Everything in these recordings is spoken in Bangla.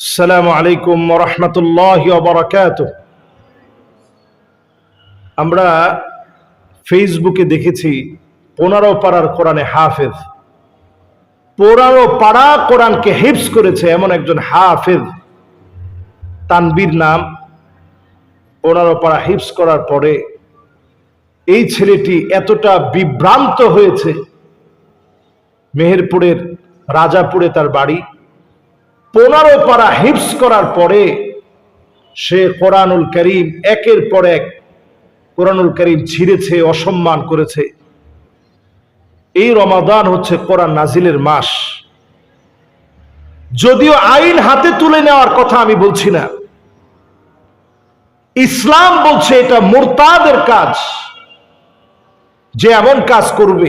আসসালামু আলাইকুম রহমতুল্লাহ বরকাত আমরা ফেসবুকে দেখেছি পনেরো পাড়ার কোরআনে হাফেজ, পনেরো পাড়া কোরআনকে হিপস করেছে এমন একজন হাফেজ। তানবীর নাম, পনেরো পাড়া হিপস করার পরে এই ছেলেটি এতটা বিভ্রান্ত হয়েছে, মেহেরপুরের, রাজাপুরে তার বাড়ি। পনেরো পারা হিপস করার পরে সে কোরআনুল করিম একের পর এক কোরআনুল করিম ছিঁড়েছে, অসম্মান করেছে। এই রমাদান হচ্ছে কোরআন নাজিলের মাস। যদিও আইন হাতে তুলে নেওয়ার কথা আমি বলছি না। ইসলাম বলছে এটা মোরতাদের কাজ। যে এমন কাজ করবে,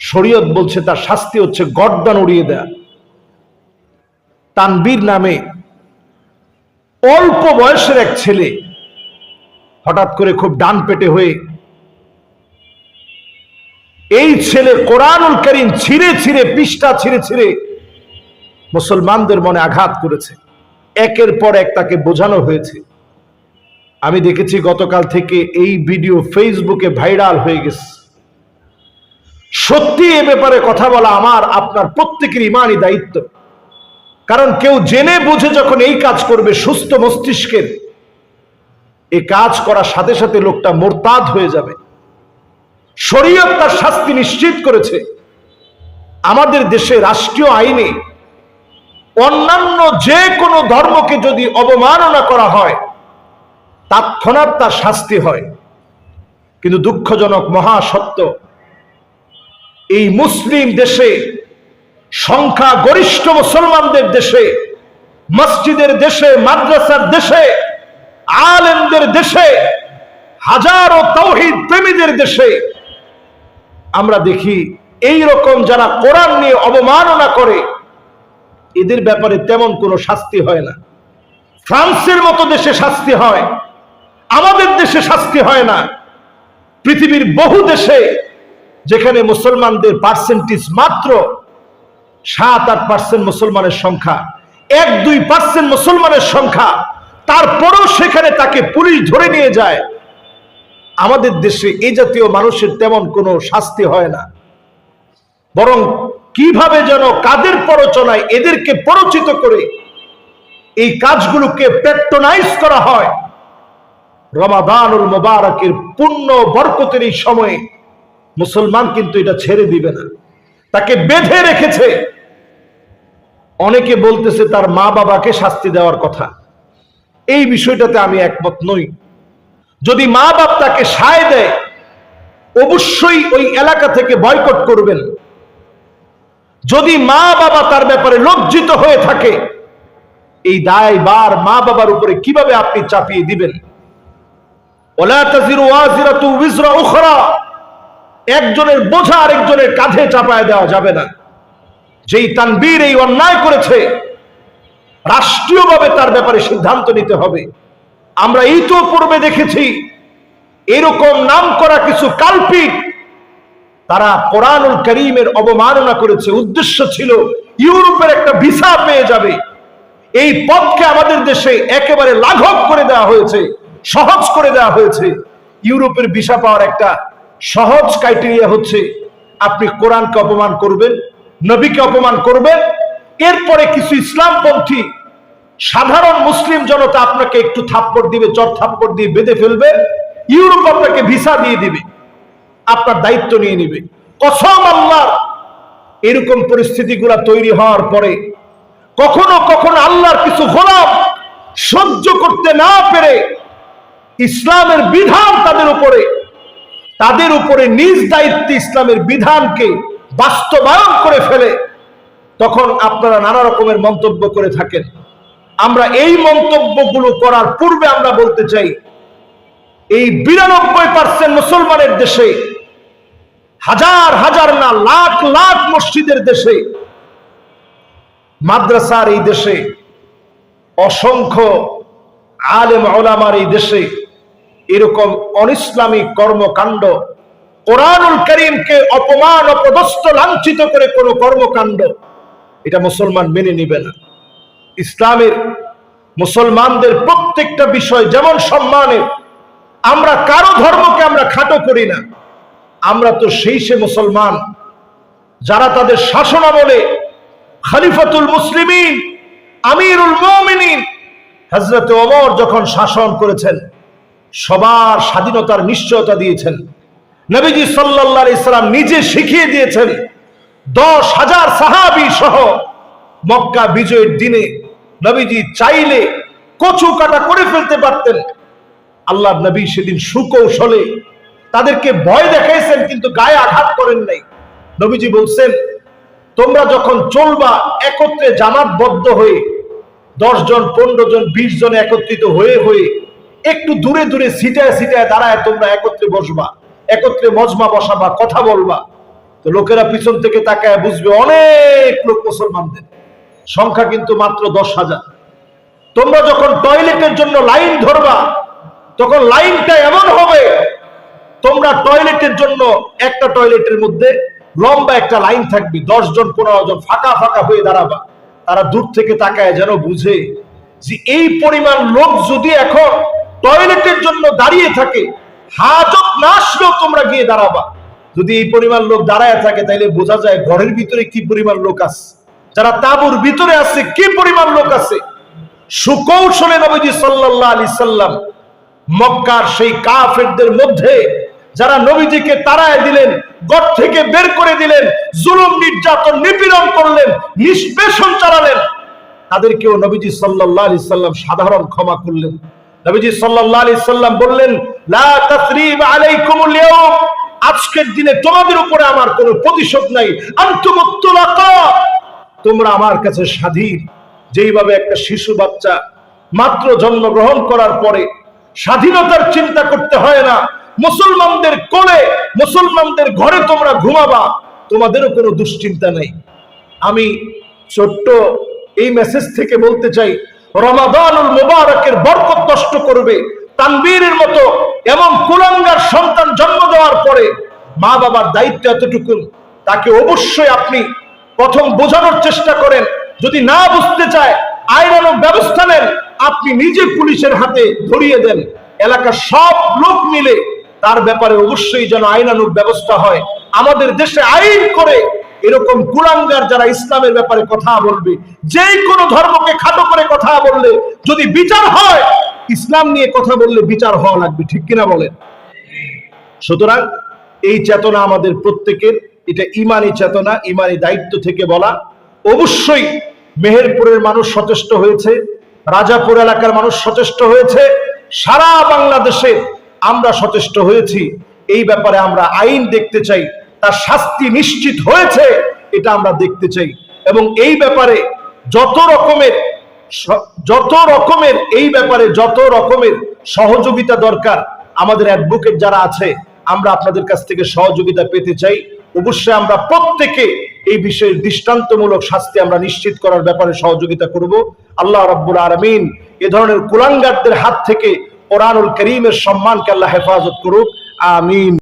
শরীয়ত বলছে তার শাস্তি হচ্ছে গর্দান উড়িয়ে দেয়া। তানবীর নামে অল্প বয়সের এক ছেলে হঠাৎ করে খুব ডান পেটে হয়ে এই ছেলে কোরআনুল করিম ছিঁড়ে ছিঁড়ে, পৃষ্ঠা ছিঁড়ে ছিঁড়ে মুসলমানদের মনে আঘাত করেছে। একের পর এক তাকে বোঝানো হয়েছে। আমি দেখেছি গতকাল থেকে এই ভিডিও ফেসবুকে ভাইরাল হয়ে গেছে। সত্যি এ ব্যাপারে কথা বলা আমার, আপনার প্রত্যেকের ইমানই দায়িত্ব। কারণ কেউ জেনে বুঝে যখন এই কাজ করবে সুস্থ মস্তিষ্কের এই কাজ করার সাথে সাথে লোকটা মোরতাদ হয়ে যাবে। শরীয়ত তার শাস্তি নিশ্চিত করেছে। আমাদের দেশে রাষ্ট্রীয় আইনে অন্যান্য যে কোনো ধর্মকে যদি অবমাননা করা হয়, তৎক্ষণাৎ তার শাস্তি হয়। কিন্তু দুঃখজনক মহা সত্য এই মুসলিম দেশে সংখ্যা গরিষ্ঠ মুসলমানদের দেশে, মসজিদের দেশে, মাদ্রাসার দেশে, আলেমদের দেশে, হাজারো তৌহিদ প্রেমীদের দেশে, আমরা দেখি এই রকম যারা কোরআন নিয়ে অবমাননা করে, এদের ব্যাপারে তেমন কোনো শাস্তি হয় না। ফ্রান্সের মতো দেশে শাস্তি হয়, আমাদের দেশে শাস্তি হয় না। পৃথিবীর বহু দেশে যেখানে মুসলমানদের পার্সেন্টেজ মাত্র সাত আট পার্সেন্ট মুসলমানের সংখ্যা, এক দুই পার্সেন্ট মুসলমানের সংখ্যা, তারপরেও সেখানে তাকে পুলিশ ধরে নিয়ে যায়। আমাদের দেশে এই জাতীয় মানুষের তেমন কোনো শাস্তি হয় না। বরং কীভাবে যেন কাদের প্ররোচনায় এদেরকে প্ররোচিত করে এই কাজগুলোকে পেট্রোনাইজ করা হয়, রমাদানুল মোবারকের পূর্ণ বরকতের এই সময়ে মুসলমান কিন্তু এটা ছেড়ে দিবে না। তাকে বেঁধে রেখেছে। অনেকে বলতেছে তার মা বাবাকে শাস্তি দেওয়ার কথা। এই বিষয়টাতে আমি একমত নই। যদি মা বাপ তাকে সায় দেয়, অবশ্যই ওই এলাকা থেকে বয়কট করবেন। যদি মা বাবা তার ব্যাপারে লজ্জিত হয়ে থাকে, এই দায় বার মা বাবার উপরে কীভাবে আপনি চাপিয়ে দিবেন? একজনের বোঝা আরেকজনের কাঁধে চাপায় দেওয়া যাবে না। যেই তানবীর এই অন্যায় করেছে, রাষ্ট্রীয়ভাবে তার ব্যাপারে সিদ্ধান্ত নিতে হবে। আমরা এই তো পূর্বে দেখেছি, এরকম নাম করা কিছু কাল্পিক, তারা কোরআনুল করিমের অবমাননা করেছে। উদ্দেশ্য ছিল, ইউরোপের একটা ভিসা পেয়ে যাবে। এই পথকে আমাদের দেশে একেবারে লাঘব করে দেওয়া হয়েছে, সহজ করে দেওয়া হয়েছে। ইউরোপের ভিসা পাওয়ার একটা সহজ ক্রাইটেরিয়া হচ্ছে, আপনি কোরআনকে অপমান করবেন নবীকে অপমান করবেন এরপরে কিছু ইসলামপন্থী সাধারণ মুসলিম জনতা আপনাকে একটু থাপ্পড় দিবে, চর থাপ্পড় দিয়ে বেঁধে ফেলবে। ইউরোপ আপনাকে ভিসা দিয়ে দিবে, আপনার দায়িত্ব নিয়ে নিবে। কসম আল্লাহ এরকম পরিস্থিতিগুলা তৈরি হওয়ার পরে কখনো কখনো আল্লাহর কিছু গোলাপ সহ্য করতে না পেরে ইসলামের বিধান তাদের উপরে তাদের উপরে নিজ দায়িত্বে ইসলামের বিধানকে বাস্তবায়ন করে ফেলে, তখন আপনারা নানা রকমের মন্তব্য করে থাকেন। আমরা এই মন্তব্যগুলো করার পূর্বে আমরা বলতে চাই, এই বিরানব্বই পার্সেন্ট মুসলমানের দেশে, হাজার হাজার না লাখ লাখ মসজিদের দেশে, মাদ্রাসার এই দেশে, অসংখ্য আলেম ওলামার এই দেশে এরকম অনিসলামিক কর্মকাণ্ড কোরআনুল করিমকে অপমান অপদস্থ লাঞ্ছিত করে কোনো কর্মকাণ্ড, এটা মুসলমান মেনে নিবে না। ইসলামের মুসলমানদের প্রত্যেকটা বিষয় যেমন সম্মানের, আমরা কারও ধর্মকে আমরা খাটো করি না। আমরা তো সেই সে মুসলমান যারা তাদের শাসন আমলে খালিফাতুল মুসলিমিন, আমিরুল মুমিনিন হজরত ওমর যখন শাসন করেছেন, সবার স্বাধীনতার নিশ্চয়তা দিয়েছেন। নবীজি সাল্লাল্লাহু আলাইহি সাল্লাম নিজে শিখিয়ে দিয়েছেন, দশ হাজার সাহাবি সহ মক্কা বিজয়ের দিনে নবীজি চাইলে কচু কাটা করে ফেলতে পারতেন। আল্লাহ নবী সেদিন সুকৌশলে তাদেরকে ভয় দেখাইছেন, কিন্তু গায়ে আঘাত করেন নাই। নবীজি বলছেন, তোমরা যখন চলবা একত্রে জামাতবদ্ধ হয়ে, দশ জন, পনেরো জন, বিশ জন একত্রিত হয়ে হয়ে একটু দূরে দূরে সিটায় সিটায় দাঁড়ায় তোমরা একত্রে বসবা। একত্রে মজমা বসাবা, কথা বলবা। তো লোকেরা পিছন থেকে তাকায় বুঝবে, অনেক লোক মুসলমানদের। সংখ্যা কিন্তু মাত্র দশ হাজার। তোমরা যখন টয়লেটের জন্য লাইন ধরবা, তখন লাইনটা এমন হবে, তোমরা টয়লেটের জন্য একটা টয়লেটের মধ্যে লম্বা একটা লাইন থাকবে, দশ জন, পনেরো জন ফাঁকা ফাঁকা হয়ে দাঁড়াবা। তারা দূর থেকে তাকায় যেন বুঝে যে এই পরিমাণ লোক যদি এখন টয়লেটের জন্য দাঁড়িয়ে থাকে হাজত না আসলেও তোমরা গিয়ে দাঁড়াবা। যদি এই পরিমাণ লোক দাঁড়ায় থাকে তাহলে বোঝা যায় ঘরের ভিতরে কি পরিমাণ লোক আছে। যারা তাবুর ভিতরে আছে, কি পরিমাণ লোক আছে? সুকৌশলে নবীজি সাল্লাল্লাহু আলাইহি সাল্লাম মক্কার সেই কাফেরদের মধ্যে যারা নবীজিকে তাড়ায় দিলেন গড় থেকে বের করে দিলেন, জুলুম, নির্যাতন, নিপীড়ন করলেন, নিষ্পেষণ চালালেন, তাদেরকেও নবীজি সাল্লাল্লাহু আলাইহি সাল্লাম সাধারণ ক্ষমা করলেন। নবীজি সাল্লাল্লাহু আলাইহি সাল্লাম বললেন আজকের দিনে তোমাদের উপরে আমার কোনো প্রতিশোধ নাই। তোমরা আমার কাছে স্বাধীন। যেইভাবে একটা শিশু বাচ্চা মাত্র জন্মগ্রহণ করার পরে স্বাধীনতার চিন্তা করতে হয় না। মুসলমানদের কোলে, মুসলমানদের ঘরে তোমরা ঘুমাবা। তোমাদেরও কোনো দুশ্চিন্তা নেই। আমি ছোট্ট এই মেসেজ থেকে বলতে চাই, রমাদানুল মুবারকের বরকত নষ্ট করবে, তানবীরের মতো এমন কুলাঙ্গার সন্তান জন্ম দেওয়ার পরে মা বাবার দায়িত্ব এতটুকু তাকে অবশ্যই আপনি প্রথম বোঝানোর চেষ্টা করেন। যদি না বুঝতে চায় আইনানুক ব্যবস্থা নেন, আপনি নিজে পুলিশের হাতে ধরিয়ে দেন। এলাকার সব লোক মিলে তার ব্যাপারে অবশ্যই যেন আইনানুক ব্যবস্থা হয়। আমাদের দেশে আইন করে এরকম কুলাঙ্গার যারা ইসলামের ব্যাপারে কথা বলবে যে কোনো ধর্মকে খাটো করে কথা বললে যদি বিচার হয় ইসলাম নিয়ে কথা বললে বিচার হওয়া লাগবে, ঠিক কিনা বলেন? সুতরাং এই চেতনা আমাদের প্রত্যেকের, এটা ইমানি চেতনা, ইমানি দায়িত্ব থেকে বলা। অবশ্যই মেহেরপুরের মানুষ সচেষ্ট হয়েছে, রাজাপুর এলাকার মানুষ সচেষ্ট হয়েছে, সারা বাংলাদেশে আমরা সচেষ্ট হয়েছি। এই ব্যাপারে আমরা আইন দেখতে চাই, তার শাস্তি নিশ্চিত হয়েছে, এটা আমরা দেখতে চাই। এবং এই ব্যাপারে যত রকমের যত রকমের এই ব্যাপারে যত রকমের সহযোগিতা দরকার, আমাদের অ্যাডভোকেট যারা আছে, আমরা আপনাদের কাছ থেকে সহযোগিতা পেতে চাই। অবশ্যই আমরা প্রত্যেকে এই বিষয়ের দৃষ্টান্তমূলক শাস্তি আমরা নিশ্চিত করার ব্যাপারে সহযোগিতা করব। আল্লাহ রাব্বুল আলামিন এ ধরনের কুলাঙ্গারদের হাত থেকে কোরআনুল করিমের সম্মানকে আল্লাহ হেফাজত করুক। আমিন।